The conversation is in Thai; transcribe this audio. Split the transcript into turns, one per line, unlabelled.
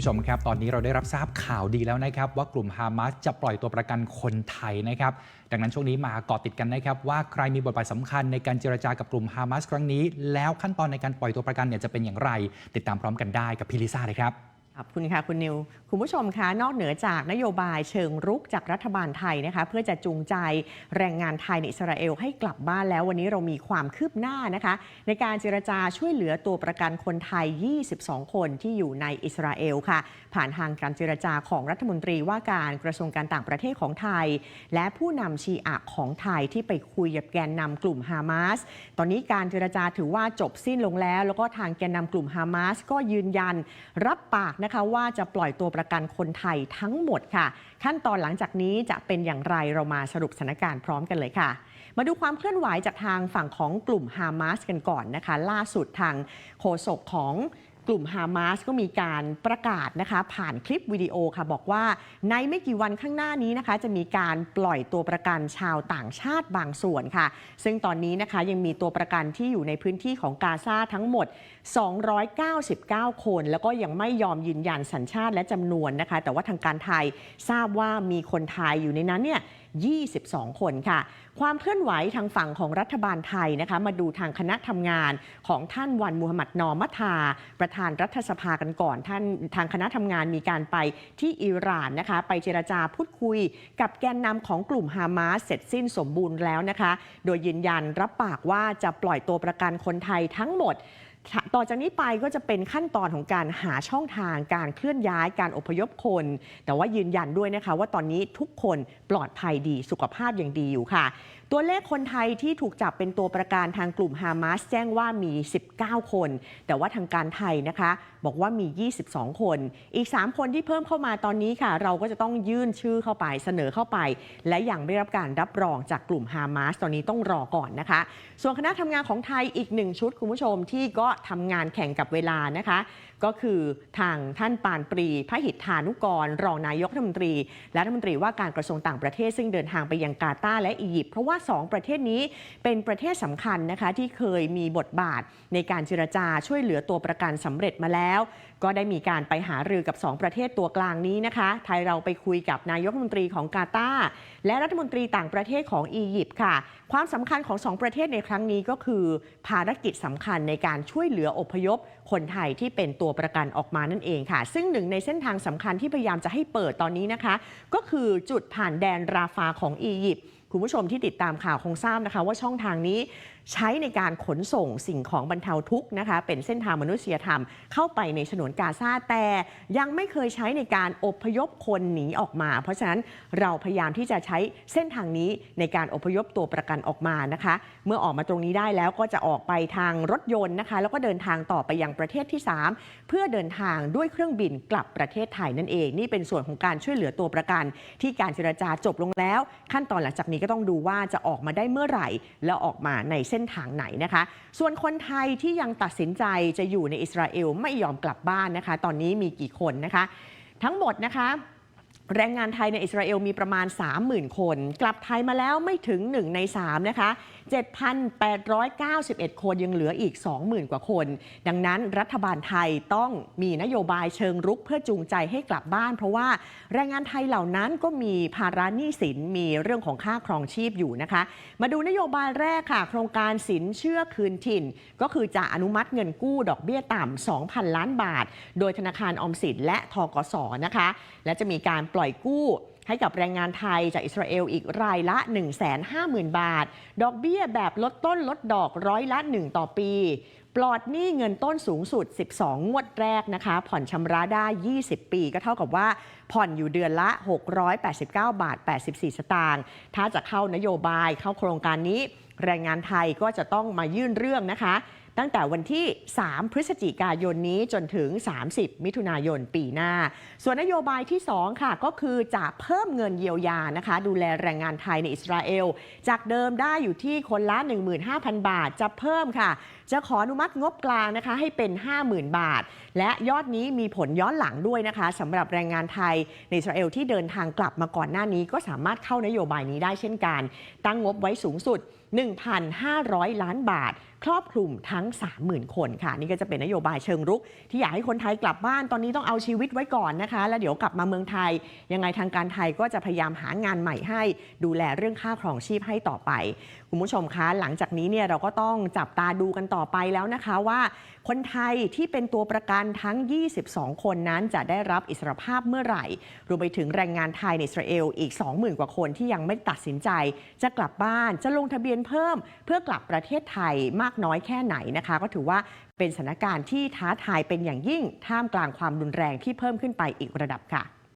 ผู้ชมครับ ตอนนี้เราได้รับทราบข่าวดีแล้วนะครับ ว่ากลุ่มฮามาสจะปล่อยตัวประกันคนไทยนะครับ ดังนั้นช่วงนี้มาเกาะติดกันนะครับ ว่าใครมีบทบาทสำคัญในการเจรจากับกลุ่มฮามาสครั้งนี้ แล้วขั้นตอนในการปล่อยตัวประกันเนี่ยจะเป็นอย่างไร ติดตามพร้อมกันได้กับพิลิซ่าเลยครับ
ขอบคุณค่ะ คุณนิว คุณผู้ชมคะนอกเหนือจากนโยบายเชิงรุกจากรัฐบาลไทยนะคะ เพื่อจะจูงใจแรงงานไทยในอิสราเอลให้กลับบ้านแล้ววันนี้เรามีความคืบหน้านะคะ ในการเจรจาช่วยเหลือตัวประกันคนไทย 22 คนที่อยู่ในอิสราเอลค่ะ ผ่านทางการเจรจาของรัฐมนตรีว่าการกระทรวงการต่างประเทศของไทย และผู้นำชีอะของไทยที่ไปคุยกับแกนนำกลุ่มฮามาสตอนนี้การเจรจาถือว่าจบสิ้นลงแล้ว แล้วก็ทางแกนนำกลุ่มฮามาสก็ยืนยันรับปากนะคะว่าจะปล่อยตัวประกันคนไทยทั้งหมดค่ะ ขั้นตอนหลังจากนี้จะเป็นอย่างไรเรามาสรุปสถานการณ์พร้อมกันเลยค่ะ มาดูความเคลื่อนไหวจากทางฝั่งของกลุ่มฮามาสกันก่อนนะคะ ล่าสุดทางโฆษกของกลุ่มฮามาสก็มีการประกาศนะคะ ผ่านคลิปวิดีโอค่ะ บอกว่าในไม่กี่วันข้างหน้านี้นะคะ จะมีการปล่อยตัวประกันชาวต่างชาติบางส่วนค่ะ ซึ่งตอนนี้นะคะยังมีตัวประกันที่อยู่ในพื้นที่ของกาซาทั้งหมด299 คน แล้วก็ยังไม่ยอมยืนยันสัญชาติและจำนวนนะคะ แต่ว่าทางการไทยทราบว่ามีคนไทยอยู่ในนั้นเนี่ย22 คนค่ะ ความเคลื่อนไหวทางฝั่งของรัฐบาลไทยนะคะ มาดูทางคณะทำงานของท่านวันมูฮัมหมัดนอมัทา ประธานรัฐสภากันก่อน ท่านทางคณะทำงานมีการไปที่อิหร่านนะคะ ไปเจรจาพูดคุยกับแกนนำของกลุ่มฮามาสเสร็จสิ้นสมบูรณ์แล้วนะคะ โดยยืนยันรับปากว่าจะปล่อยตัวประกันคนไทยทั้งหมด ต่อจากนี้ไปก็จะเป็นขั้นตอนของการหาช่องทางการเคลื่อนย้ายการอพยพคน แต่ว่ายืนยันด้วยนะคะ ว่าตอนนี้ทุกคนปลอดภัยดีสุขภาพอยังดีอยู่ค่ะ ตัวเลขคนไทยที่ถูกจับเป็นตัวประกันทางกลุ่มฮามาสแจ้งว่ามี 19 คน แต่ว่าทางการไทยนะคะ บอกว่ามี 22 คน อีก 3 คนที่เพิ่มเข้ามาตอนนี้ค่ะ เราก็จะต้องยื่นชื่อเข้าไปเสนอเข้าไป และยังไม่รับการรับรองจากกลุ่มฮามาสตอนนี้ต้องรอก่อนนะคะ ส่วนคณะทำงานของไทยอีกหนึ่งชุดคุณผู้ชมที่ก็ทำงานแข่งกับเวลานะคะ ก็คือทางท่านปานปรีพระหิทธานุกร รองนายกรัฐมนตรี และรัฐมนตรีว่าการกระทรวงต่างประเทศ ซึ่งเดินทางไปยังกาตาร์และอียิปต์เพราะว่า 2 ประเทศนี้เป็นประเทศสำคัญนะคะที่เคยมีบทบาทในการเจรจาช่วยเหลือตัวประกันสำเร็จมาแล้ว ก็ได้มีการไปหารือกับ 2 ประเทศตัวกลางนี้นะคะ ไทยเราไปคุยกับนายกรัฐมนตรีของกาตาร์และรัฐมนตรีต่างประเทศของอียิปต์ค่ะ ความสำคัญของ 2 ประเทศในครั้งนี้ก็คือภารกิจสำคัญในการช่วยยเหลืออพยพคนไทยที่เป็นตัวประกันออกมานั่นเองค่ะ ซึ่งหนึ่งในเส้นทางสำคัญที่พยายามจะให้เปิดตอนนี้นะคะ ก็คือจุดผ่านแดนราฟาของอียิปต์คุณผู้ชมที่ติดตามข่าวคงทราบนะคะ ว่าช่องทางนี้ใช้ในการขนส่งสิ่งของบรรเทาทุกข์นะคะ เป็นเส้นทางมนุษยธรรม เข้าไปในฉนวนกาซาแต่ยังไม่เคยใช้ในการอบพยพคนหนีออกมา เพราะฉะนั้นเราพยายามที่จะใช้เส้นทางนี้ในการอพยพตัวประกันออกมานะคะ เมื่อออกมาตรงนี้ได้แล้วก็จะออกไปทางรถยนต์นะคะ แล้วก็เดินทางต่อไปยังประเทศที่ 3 เพื่อเดินทางด้วยเครื่องบินกลับประเทศไทยนั่นเอง นี่เป็นส่วนของการช่วยเหลือตัวประกัน ที่การเจรจาจบลงแล้ว ขั้นตอนหลังจากนี้ก็ต้องดูว่าจะออกมาได้เมื่อไหร่ แล้วออกมาในเส้นทางไหนนะคะ ส่วนคนไทยที่ยังตัดสินใจจะอยู่ในอิสราเอลไม่ยอมกลับบ้านนะคะ ตอนนี้มีกี่คนนะคะ ทั้งหมดนะคะ แรงงานไทยในอิสราเอลมีประมาณ 30,000 คน กลับไทยมาแล้วไม่ถึง 1 ใน 3 นะคะ 7,891 คนยังเหลืออีก 20,000 กว่าคน ดังนั้นรัฐบาลไทยต้องมีนโยบายเชิงรุกเพื่อจูงใจให้กลับบ้าน เพราะว่าแรงงานไทยเหล่านั้นก็มีภาระหนี้สินมีเรื่องของค่าครองชีพอยู่นะคะ มาดูนโยบายแรกค่ะ โครงการสินเชื่อคืนถิ่น ก็คือจะอนุมัติเงินกู้ดอกเบี้ยต่ำ2,000 ล้านบาท โดยธนาคารออมสินและทกสนะคะ และจะมีการปล่อยกู้ให้กับแรงงานไทยจากอิสราเอลอีกรายละ 150,000 บาท ดอกเบี้ยแบบลดต้นลดดอกร้อยละ 1 ต่อปี ปลอดหนี้เงินต้นสูงสุด 12 งวดแรกนะคะ ผ่อนชำระได้ 20 ปี ก็เท่ากับว่าผ่อนอยู่เดือนละ 689 บาท 84 สตางค์ ถ้าจะเข้านโยบายเข้าโครงการนี้ แรงงานไทยก็จะต้องมายื่นเรื่องนะคะ ตั้งแต่วันที่ 3 พฤศจิกายนนี้จนถึง 30 มิถุนายนปีหน้า ส่วนนโยบายที่ 2 ค่ะ ก็คือจะเพิ่มเงินเยียวยานะคะ ดูแลแรงงานไทยในอิสราเอล จากเดิมได้อยู่ที่คนละ 15,000 บาทจะเพิ่มค่ะ จะขออนุมัติงบกลางนะคะให้เป็น 50,000 บาท และยอดนี้มีผลย้อนหลังด้วยนะคะสำหรับแรงงานไทยในอิสราเอลที่เดินทางกลับมาก่อนหน้านี้ ก็สามารถเข้านโยบายนี้ได้เช่นกัน ตั้งงบไว้สูงสุด 1,500 ล้านบาท ครอบคลุมทั้ง 30,000 คนค่ะ นี่ก็จะเป็นนโยบายเชิงรุก ที่อยากให้คนไทยกลับบ้านตอนนี้ต้องเอาชีวิตไว้ก่อนนะคะ แล้วเดี๋ยวกลับมาเมืองไทย ยังไงทางการไทยก็จะพยายามหางานใหม่ให้ ดูแลเรื่องค่าครองชีพให้ต่อไป คุณผู้ชมคะหลังจากนี้เนี่ยเราก็ต้องจับตาดูกันต่อไปแล้วนะคะว่าคนไทยที่เป็นตัวประกันทั้ง 22 คนนั้นจะได้รับอิสรภาพเมื่อไหร่ รวมไปถึงแรงงานไทยในอิสราเอลอีก 20,000 กว่าคนที่ยังไม่ตัดสินใจ จะกลับบ้านจะลงทะเบียนเพิ่ม เพื่อกลับประเทศไทยมากน้อยแค่ไหนนะคะ ก็ถือว่าเป็นสถานการณ์ที่ท้าทายเป็นอย่างยิ่งท่ามกลางความรุนแรงที่เพิ่มขึ้นไปอีกระดับค่ะ